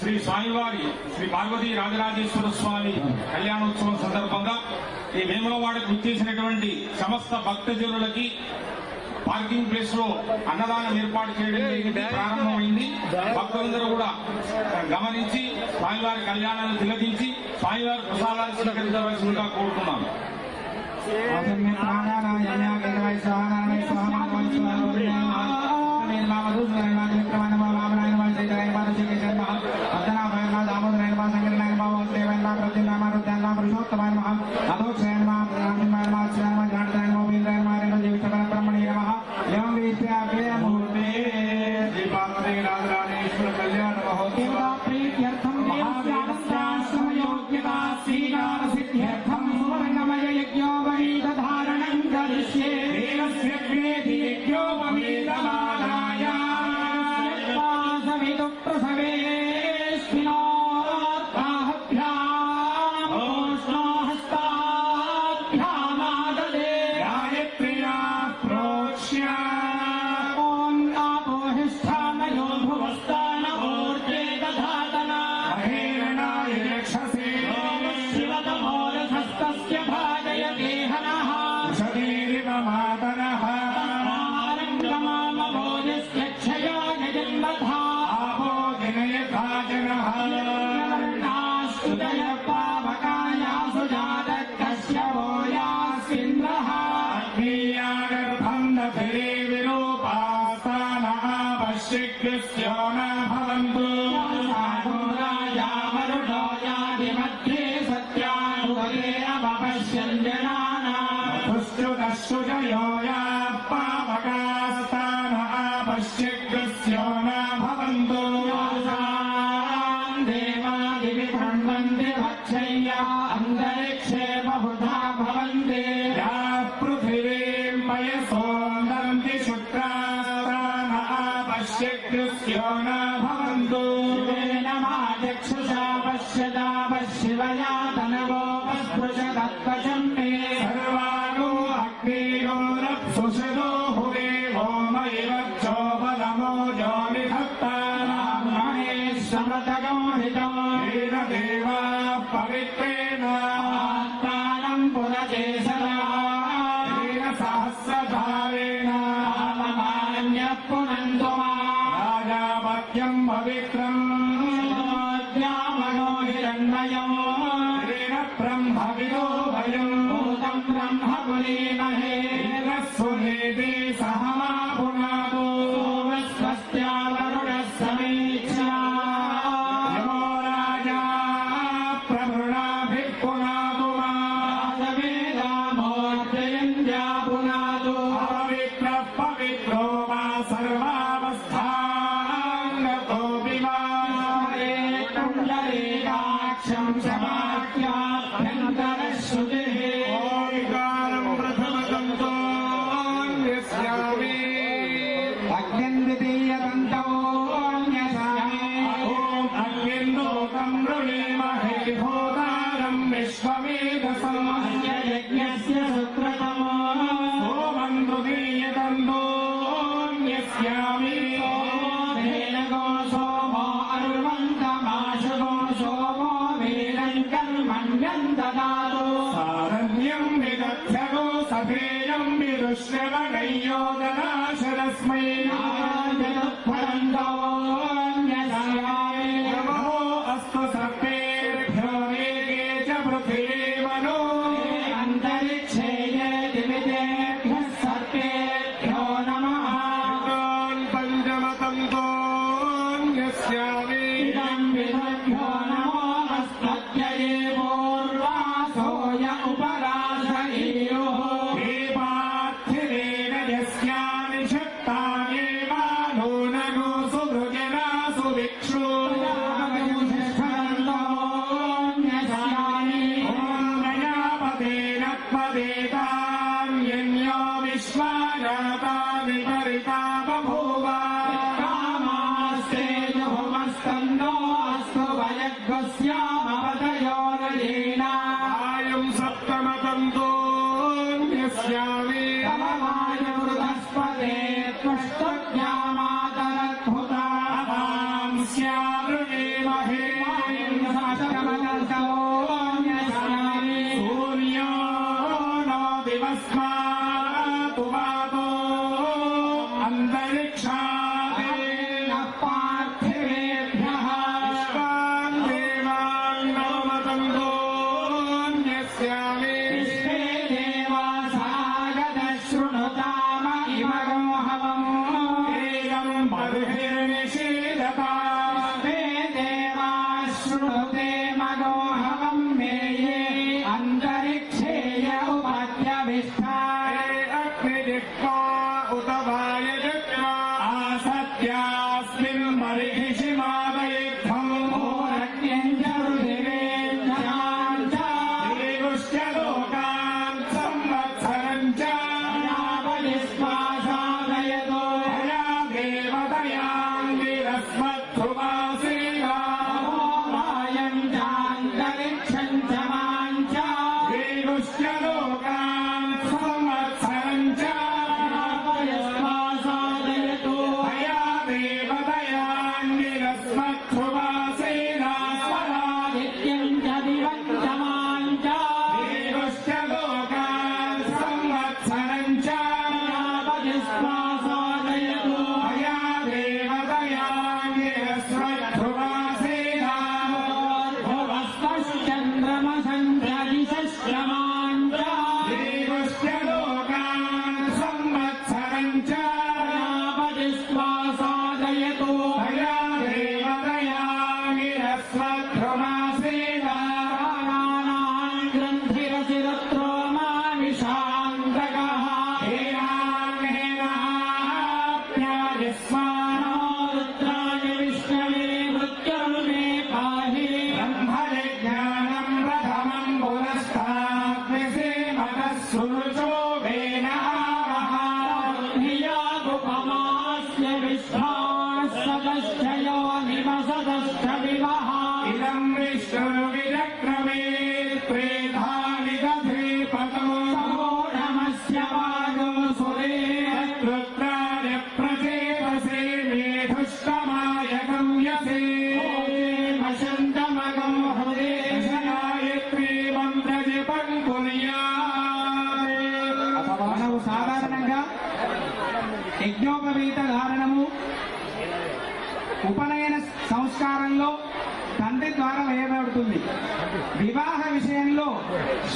శ్రీ స్వామివారి శ్రీ పార్వతీ రాజరాజేశ్వర స్వామి కళ్యాణోత్సవం సందర్భంగా ఈ వేములవాడకు గుర్తించినటువంటి సమస్త భక్తజనులకి పార్కింగ్ ప్లేస్లో అన్నదానం ఏర్పాటు చేయడం ప్రారంభమైంది. భక్తులందరూ కూడా గమనించి స్వామివారి కళ్యాణాన్ని తిలకించి స్వామివారి ప్రసాదాలు స్వీకరించవలసిందిగా కోరుతున్నాను. Amen. शिवो न भवन्तु नमः चक्षुषा पश्यताप शिवया तनवोपस्पृश तत्त्वशम् मे सर्वाणो अग्निरो रप्सुषदो हुवे होमैवक्षोपदमो जोनिभक्तानाम्णे समृतगं हृतं येन देवा पवित्रेण आत्मानं पुनजे सदा येन सहस्रधारेण पुनन्तु मा राजावाक्यम् पवित्रम् वीराक्षम् समा अभेयम् विदुश्रवणयोजना Pakistan,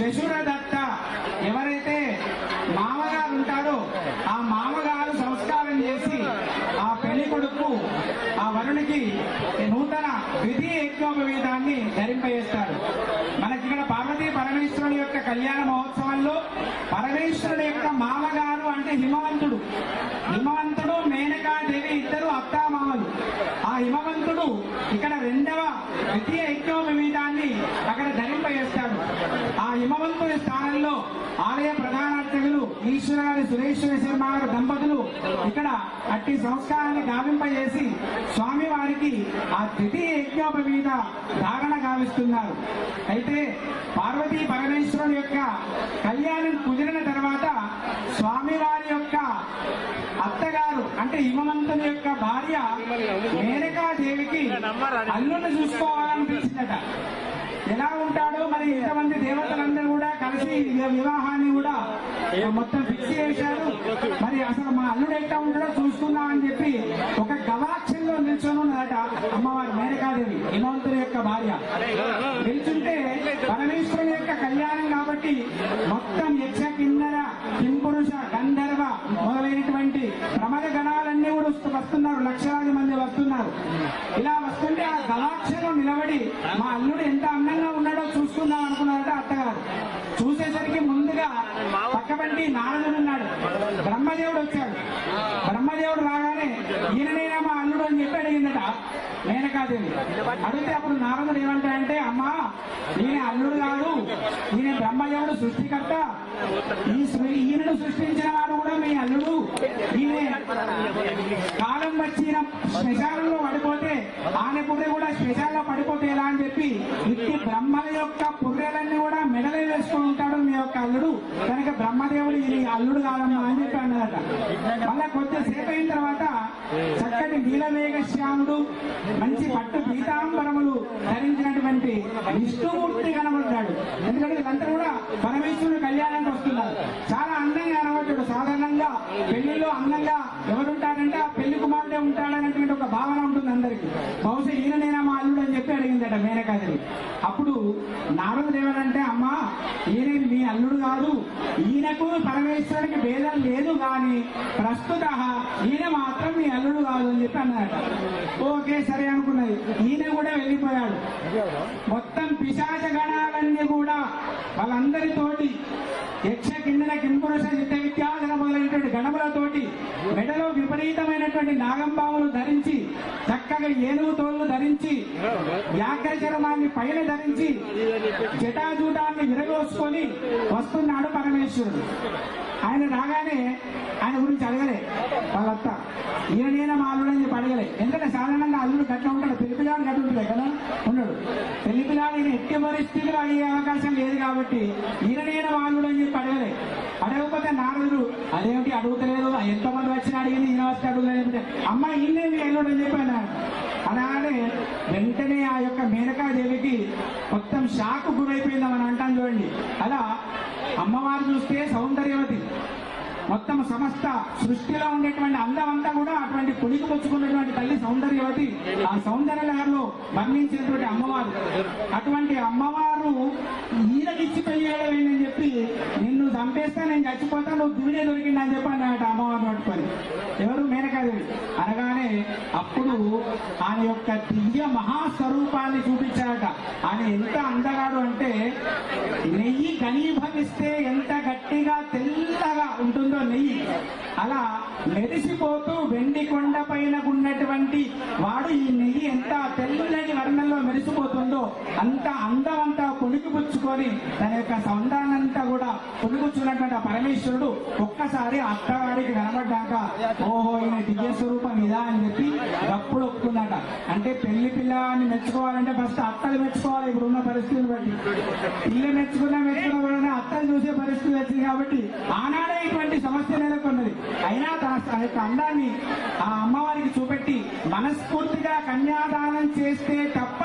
దత్త ఎవరైతే మామగారు ఉంటారో ఆ మామగారు సంస్కారం చేసి ఆ పెళ్ళి కొడుకు ఆ వరునికి నూతన విధి యజ్ఞోపవీతాన్ని ధరింపజేస్తారు. మనకి ఇక్కడ పార్వతీ పరమేశ్వరుని యొక్క కళ్యాణ మహోత్సవంలో పరమేశ్వరుడు యొక్క మామగారు అంటే హిమవంతుడు. హిమవంతుడు మేనకాదేవి ఇద్దరు అత్తామామలు. ఆ హిమవంతుడు ఇక్కడ రెండవ ద్వితీయ యజ్ఞోపవీతాన్ని అక్కడ ధరింపజేస్తాడు. హిమవంతుడి స్థానంలో ఆలయ ప్రధానార్చకులు ఈశ్వరారి సురేశ్వర శర్మ గారు దంపతులు ఇక్కడ అట్టి సంస్కారాన్ని గావింపజేసి స్వామివారికి ఆ ద్వితీయ యజ్ఞోపవీత ధారణ గావిస్తున్నారు. అయితే పార్వతీ పరమేశ్వరుడు యొక్క కళ్యాణం కుదిరిన తర్వాత స్వామివారి యొక్క అత్తగారు అంటే హిమవంతుని యొక్క భార్య మేనకాదేవికి అల్లుని చూసుకోవాలనిపించిందట. ఎలా ఉంటాడో మరి ఇంతమంది దేవతలందరూ కూడా కలిసి వివాహాన్ని కూడా మొత్తం ఫిక్స్ చేశారు. మరి అసలు మా అల్లుడు ఎట్లా ఉంటాడో చూసుకుందాం అని చెప్పి ఒక గవాక్షంలో నిల్చొని ఉన్నదట అమ్మవారి మేనకాదేవి హిమవంతుని యొక్క భార్య. నిల్చుంటే పరమేశ్వరుని యొక్క కళ్యాణం కాబట్టి మొత్తం యక్ష కిన్నర కింపురుష గంధర్వ మొదలైనటువంటి ప్రమద గణాల వస్తున్నారు. లక్షలాది మంది వస్తున్నారు. ఇలా వస్తుంటే ఆ గలాక్షలో నిలబడి మా అల్లుడు ఎంత అందంగా ఉన్నాడో చూసుకుందాం అనుకున్నారట అత్తగారు. చూసేసరికి ముందుగా పక్కబండి నారదుడు ఉన్నాడు. బ్రహ్మదేవుడు వచ్చాడు. బ్రహ్మదేవుడు రాగానే ఈయననేనా మా అల్లుడు అని చెప్పి అడిగిందట. మేనకాదేవి అడిగితే అప్పుడు నారదుడు ఏమంటాడంటే అమ్మా ఈయన అల్లుడు కాదు. ఈయన బ్రహ్మదేవుడు సృష్టికర్త. ఈ ఈయనను సృష్టించిన వాడు కూడా మీ అల్లుడు ఈయన కాలం వచ్చిన శ్మశానంలో పడిపోతే ఆయన కూడా కూడా శ్మశానంలో పడిపోతే ఎలా అని చెప్పి ఇట్టి బ్రహ్మల యొక్క పుర్రెలన్నీ కూడా మెడలే వేసుకొని ఉంటాడు మీ యొక్క అల్లుడు కనుక బ్రహ్మదేవుడు ఇది అల్లుడు కాదమ్మా అని చెప్పి అన్నదట మళ్ళా కొద్దిసేపు అయిన తర్వాత చక్కటి నీలమేఘ శ్యాముడు మంచి పట్టు పీతాంబరములు ధరించినటువంటి విష్ణుమూర్తి కనబడ్డాడు. ఎందుకంటే వీళ్ళంతా కూడా పరమేశ్వరుడు కళ్యాణానికి వస్తున్నారు. చాలా అందంగా కనబడ్డాడు. సాధారణంగా పెళ్ళిలో అందంగా ఎవరుంటాడంటే ఆ పెళ్ళి కుమారుడే ఉంటాడనేటువంటి ఒక భావన ఉంటుంది అందరికి. బహుశా ఈయననేనా మా అల్లుడు అని చెప్పి అడిగిందట మేనకాదేవి అప్పుడు నారదుడు ఏమనంటే అమ్మా ఈయన మీ అల్లుడు కాదు. ఈయనకు పరమేశ్వరుడికి భేదం లేదు కానీ ప్రస్తుత ఈయన మాత్రం మీ అల్లుడు కాదు అని చెప్పి అన్నాడట ఓకే సరే అనుకున్నది ఈయన కూడా వెళ్ళిపోయాడు. మొత్తం పిశాచ గణాలన్నీ కూడా వాళ్ళందరితోటి యక్ష కిందన కింపురుష సిద్ధ విద్యాధన మొదలైనటువంటి గణములతోటి మెడలో విపరీతమైనటువంటి నాగంబావులు ధరించి చక్కగా ఏనుగు తోళ్ళు ధరించి వ్యాఘ్ర చర్మాన్ని పైన ధరించి, జటాజూటాన్ని విరగోసుకొని వస్తున్నాడు పరమేశ్వరుడు. ఆయన రాగానే ఆయన గురించి అడగలే. వాళ్ళత్త ఈయన నేనే మా అల్లుడు అని చెప్పి అడగలే. ఎందుకంటే సాధారణంగా అల్లుడు గట్ల ఉంటాడు. పిలిపిలాడు గట్టు గట్ల ఉంటుంది కదా? ఉన్నాడు పిలిపిలాడు ఈయన ఎట్టి పరిస్థితులు అయ్యే అవకాశం లేదు కాబట్టి ఈయన నేను మా అల్లుడు అని చెప్పి అడగలే. అడగకపోతే నారదుడు అదేమిటి అడుగుతలేదు? ఎంతమంది వచ్చినా అడిగింది ఈయన వచ్చి అడుగులేదు అమ్మ ఈయనే మీ అల్లుడు అని చెప్పి అన్నాడు. అలానే వెంటనే ఆ యొక్క మేనకాదేవికి మొత్తం షాక్ గురైపోయిందని అంటాం చూడండి. అలా అమ్మవారు చూస్తే సౌందర్యవతి. మొత్తం సమస్త సృష్టిలో ఉండేటువంటి అందం అంతా కూడా అటువంటి పొడికి పుచ్చుకున్నటువంటి తల్లి సౌందర్యవతి ఆ సౌందర్య లహరిలో మరణించినటువంటి అమ్మవారు. అటువంటి అమ్మవారు ఈయనకిచ్చి చెప్పి చంపేస్తా నేను చచ్చిపోతా నువ్వు దివిడే దొరికింది అని చెప్పి అన్నమాట అమ్మవారు పట్టుకొని. ఎవరు? మేనకాదేవి. అనగానే అప్పుడు ఆయన యొక్క దివ్య మహాస్వరూపాన్ని చూపించారట. ఆయన ఎంత అందగాడు అంటే నెయ్యి ఘనీభవిస్తే ఎంత గట్టిగా తెల్లగా ఉంటుందో నెయ్యి. అలా మెరిసిపోతూ వెండి కొండ పైన ఉన్నటువంటి వాడు ఈ నెయ్యి ఎంత తెల్లటి వర్ణంలో మెరిసిపోతుందో అంత అందమంతా పుణికిపుచ్చుకొని తన యొక్క సౌందర్యాన్నంతా కూడా పుణిపుచ్చుకున్నటువంటి ఆ పరమేశ్వరుడు ఒక్కసారి అత్తవారికి కనబడ్డాక ఓహో ఈయన దివ్య స్వరూపం ఇదా? అని చెప్పి గప్పుడు ఒప్పుకున్నాట. అంటే పెళ్ళి పిల్లని మెచ్చుకోవాలంటే ఫస్ట్ అత్తలు మెచ్చుకోవాలి ఇప్పుడు ఉన్న పరిస్థితులు బట్టి. పిల్ల మెచ్చుకున్నా మెచ్చుకున్నా అత్తలు చూసే పరిస్థితి వచ్చింది. కాబట్టి ఆనాడే ఇటువంటి సమస్య నెలకొన్నది. అయినా తన ఆ యొక్క అందాన్ని ఆ అమ్మవారికి చూపెట్టి మనస్ఫూర్తిగా కన్యాదానం చేస్తే తప్ప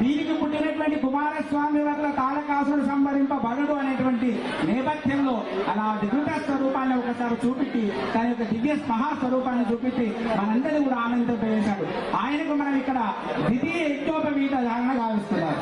వీరికి పుట్టినటువంటి కుమారస్వామి వల్ల తారకాసుడు సంభరింపబడడు అనేటువంటి నేపథ్యంలో అలా దిగుత స్వరూపాన్ని ఒకసారి చూపెట్టి తన యొక్క దివ్య మహాస్వరూపాన్ని చూపెట్టి మనందరినీ కూడా ఆనందింపజేశాడు. ఆయనకు మనం ఇక్కడ ద్వితీయ యజ్ఞోపవీత ధారణ గావిస్తున్నారు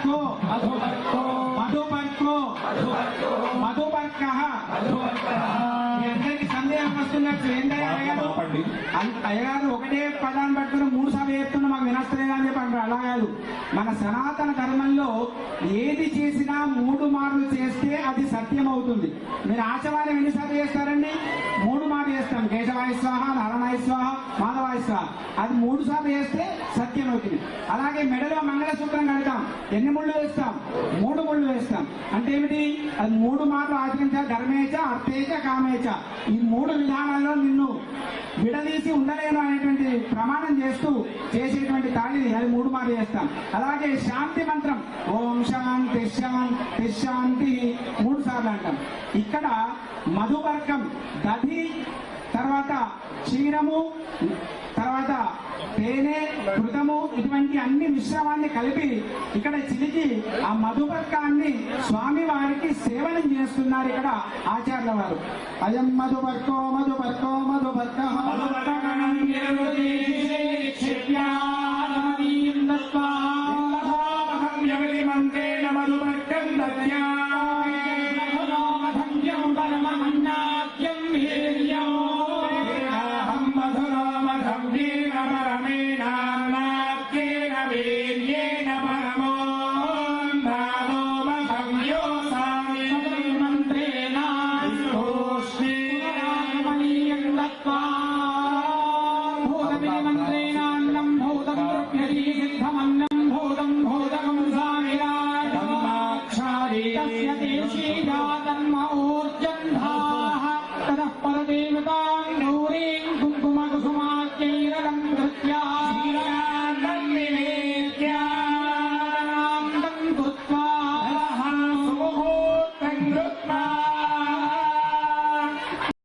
మధుపర్కో మధువర్తో మధుపర్కో మధుపర్క మీ అయ్యగారు. ఒకటే పదాన్ని పట్టుకుని మూడు సార్లు చెప్తున్నా మాకు వినస్తలేదు అని చెప్పి అంటారు. అలా కాదు. మన సనాతన ధర్మంలో ఏది చేసినా మూడు మార్లు చేస్తే అది సత్యం అవుతుంది మీరు ఆచవారం ఎన్నిసార్లు చేస్తారండి? మూడు మార్లు చేస్తాం. కేశవాయ స్వాహ నారాయణ స్వాహ మాధవాయ స్వాహ. అది మూడు సార్లు చేస్తే సత్యం అవుతుంది అలాగే మెడలో మంగళసూత్రం కడతాం. ఎన్ని ముళ్ళు వేస్తాం? మూడు ముళ్ళు వేస్తాం. అంటే ఏమిటి? అది మూడు మార్లు ఆచరించాలి. ధర్మేచ అర్థేచ కామేచ. ఈ మూడు విధానాల్లో నిన్ను విడదీసి ఉండలేను అనేటువంటి ప్రమాణం చేస్తూ చేసేటువంటి తాళిని అది మూడు మార్లు చేస్తాం. అలాగే శాంతి మంత్రం ఓం శాంతి శాంతి శాంతి మూడు సార్లు అంటాం. ఇక్కడ మధువర్గం దధి తర్వాత క్షీరము తర్వాత తేనె కృతము ఇటువంటి అన్ని మిశ్రమాన్ని కలిపి ఇక్కడ చిలికి ఆ మధుపర్కాన్ని స్వామి వారికి సేవనం చేస్తున్నారు ఇక్కడ ఆచార్యుల వారు. అయం మధుపర్కో మధుపర్కో మధుపర్క. మధుపర్క